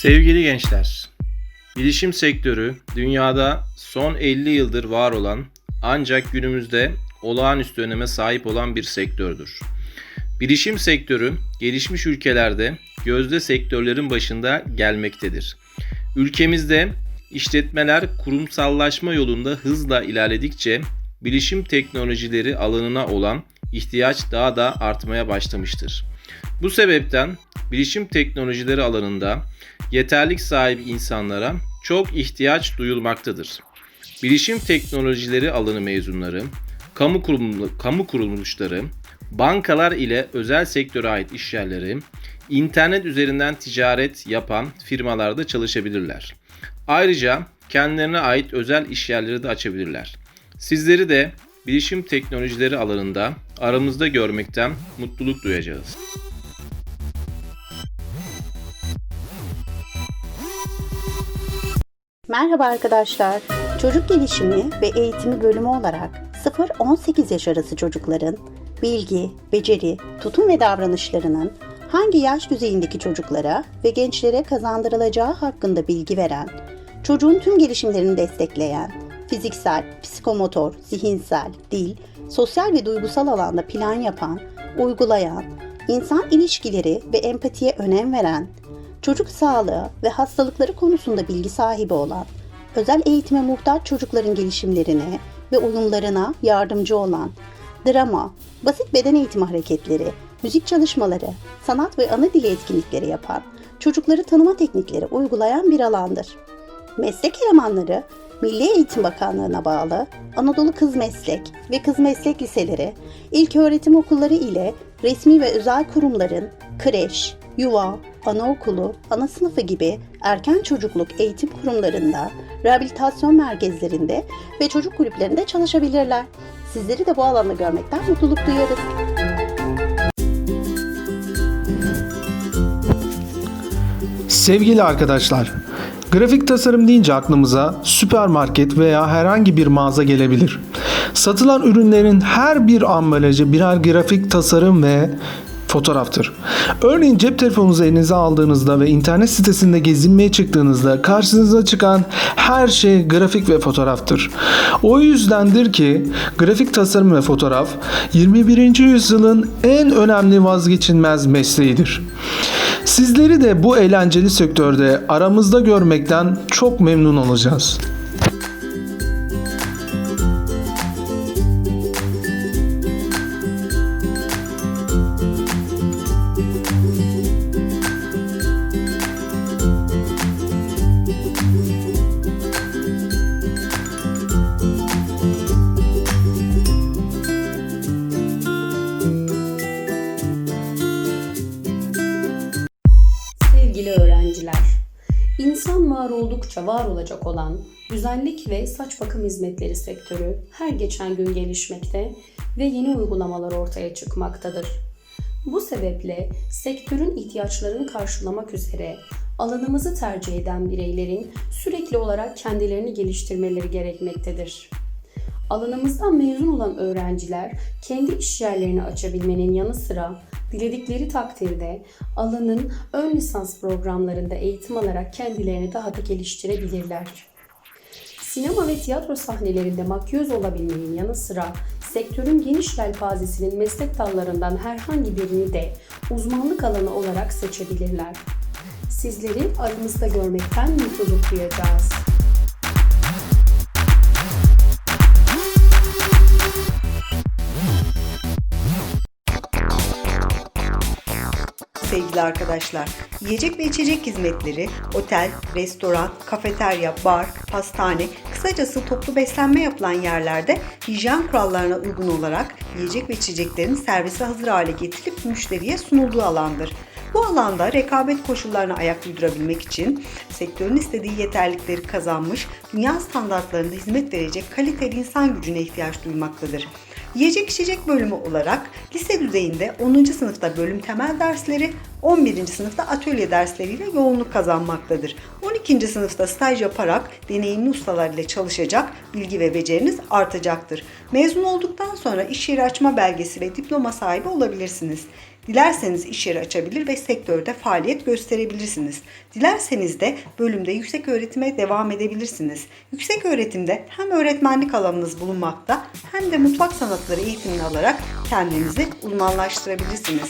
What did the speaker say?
Sevgili gençler, bilişim sektörü dünyada son 50 yıldır var olan ancak günümüzde olağanüstü öneme sahip olan bir sektördür. Bilişim sektörü gelişmiş ülkelerde gözde sektörlerin başında gelmektedir. Ülkemizde işletmeler kurumsallaşma yolunda hızla ilerledikçe bilişim teknolojileri alanına olan ihtiyaç daha da artmaya başlamıştır. Bu sebepten bilişim teknolojileri alanında yeterlik sahibi insanlara çok ihtiyaç duyulmaktadır. Bilişim teknolojileri alanı mezunları, kamu, kurum, kamu kuruluşları, bankalar ile özel sektöre ait işyerleri, internet üzerinden ticaret yapan firmalarda çalışabilirler. Ayrıca kendilerine ait özel işyerleri de açabilirler. Sizleri de bilişim teknolojileri alanında aramızda görmekten mutluluk duyacağız. Merhaba arkadaşlar. Çocuk gelişimi ve eğitimi bölümü olarak 0-18 yaş arası çocukların bilgi, beceri, tutum ve davranışlarının hangi yaş düzeyindeki çocuklara ve gençlere kazandırılacağı hakkında bilgi veren, çocuğun tüm gelişimlerini destekleyen, fiziksel, psikomotor, zihinsel, dil, sosyal ve duygusal alanda plan yapan, uygulayan, insan ilişkileri ve empatiye önem veren, çocuk sağlığı ve hastalıkları konusunda bilgi sahibi olan, özel eğitime muhtaç çocukların gelişimlerine ve uyumlarına yardımcı olan, drama, basit beden eğitimi hareketleri, müzik çalışmaları, sanat ve ana dili etkinlikleri yapan, çocukları tanıma teknikleri uygulayan bir alandır. Meslek elemanları Milli Eğitim Bakanlığı'na bağlı Anadolu Kız Meslek ve Kız Meslek Liseleri, ilköğretim okulları ile resmi ve özel kurumların kreş, yuva, anaokulu, ana sınıfı gibi erken çocukluk eğitim kurumlarında, rehabilitasyon merkezlerinde ve çocuk kulüplerinde çalışabilirler. Sizleri de bu alanda görmekten mutluluk duyarız. Sevgili arkadaşlar, grafik tasarım deyince aklımıza süpermarket veya herhangi bir mağaza gelebilir. Satılan ürünlerin her bir ambalajı birer grafik tasarım ve fotoğraftır. Örneğin cep telefonunuzu elinize aldığınızda ve internet sitesinde gezinmeye çıktığınızda karşınıza çıkan her şey grafik ve fotoğraftır. O yüzdendir ki grafik tasarım ve fotoğraf 21. yüzyılın en önemli vazgeçilmez mesleğidir. Sizleri de bu eğlenceli sektörde aramızda görmekten çok memnun olacağız. Var oldukça var olacak olan güzellik ve saç bakım hizmetleri sektörü her geçen gün gelişmekte ve yeni uygulamalar ortaya çıkmaktadır. Bu sebeple sektörün ihtiyaçlarını karşılamak üzere alanımızı tercih eden bireylerin sürekli olarak kendilerini geliştirmeleri gerekmektedir. Alanımızdan mezun olan öğrenciler kendi iş yerlerini açabilmenin yanı sıra diledikleri takdirde alanın ön lisans programlarında eğitim alarak kendilerini daha da geliştirebilirler. Sinema ve tiyatro sahnelerinde makyöz olabilmenin yanı sıra sektörün geniş yelpazesinin meslek dallarından herhangi birini de uzmanlık alanı olarak seçebilirler. Sizleri aramızda görmekten mutluluk duyacağız. Sevgili arkadaşlar. Yiyecek ve içecek hizmetleri, otel, restoran, kafeterya, bar, pastane, kısacası toplu beslenme yapılan yerlerde hijyen kurallarına uygun olarak yiyecek ve içeceklerin servise hazır hale getirilip müşteriye sunulduğu alandır. Bu alanda rekabet koşullarına ayak uydurabilmek için sektörün istediği yeterlikleri kazanmış, dünya standartlarında hizmet verecek kaliteli insan gücüne ihtiyaç duymaktadır. Yiyecek içecek bölümü olarak lise düzeyinde 10. sınıfta bölüm temel dersleri, 11. sınıfta atölye dersleriyle yoğunluk kazanmaktadır. 12. sınıfta staj yaparak deneyimli ustalar ile çalışacak, bilgi ve beceriniz artacaktır. Mezun olduktan sonra iş yeri açma belgesi ve diploma sahibi olabilirsiniz. Dilerseniz iş yeri açabilir ve sektörde faaliyet gösterebilirsiniz. Dilerseniz de bölümde yüksek öğretime devam edebilirsiniz. Yüksek öğretimde hem öğretmenlik alanınız bulunmakta hem de mutfak sanatları eğitimini alarak kendinizi uzmanlaştırabilirsiniz.